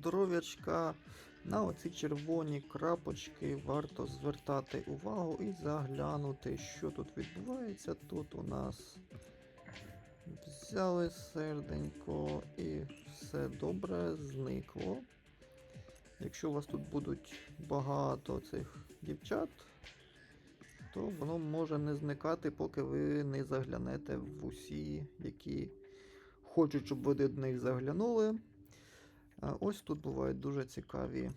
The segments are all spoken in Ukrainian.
здоров'ячка. На оці червоні крапочки варто звертати увагу і заглянути, що тут відбувається. Тут у нас взяли серденько і все добре зникло. Якщо у вас тут будуть багато цих дівчат, то воно може не зникати, поки ви не заглянете в усі, які хочуть, щоб ви до них заглянули. Ось тут бувають дуже цікаві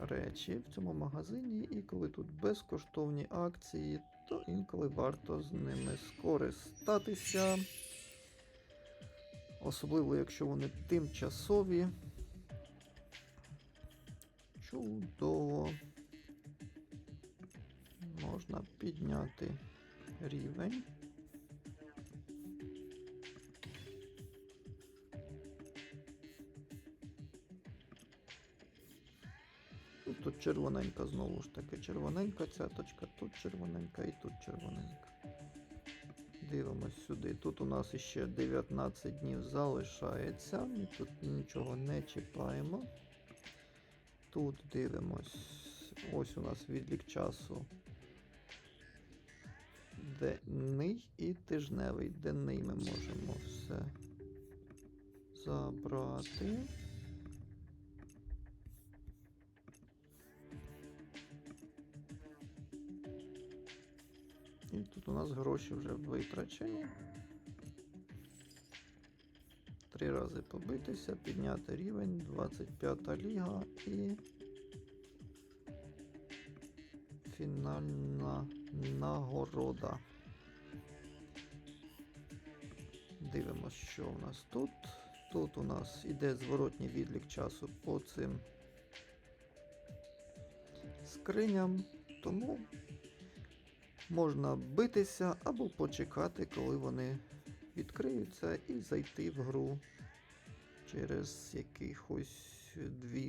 речі в цьому магазині, і коли тут безкоштовні акції, то інколи варто з ними скористатися. Особливо, якщо вони тимчасові. Чудово. Можна підняти рівень. Ну, Тут червоненька знову ж таки, червоненька цяточка, тут червоненька і тут червоненька. Дивимось сюди. Тут у нас іще 19 днів залишається. Ми тут нічого не чіпаємо. Тут дивимось. Ось у нас відлік часу. Денний і тижневий. Денний ми можемо все забрати. І тут у нас гроші вже витрачені. Три рази побитися, підняти рівень, 25 ліга і фінальна нагорода. Дивимось, що у нас тут. Тут у нас іде зворотній відлік часу по цим скриням, тому можна битися або почекати, коли вони відкриються, і зайти в гру через якихось дві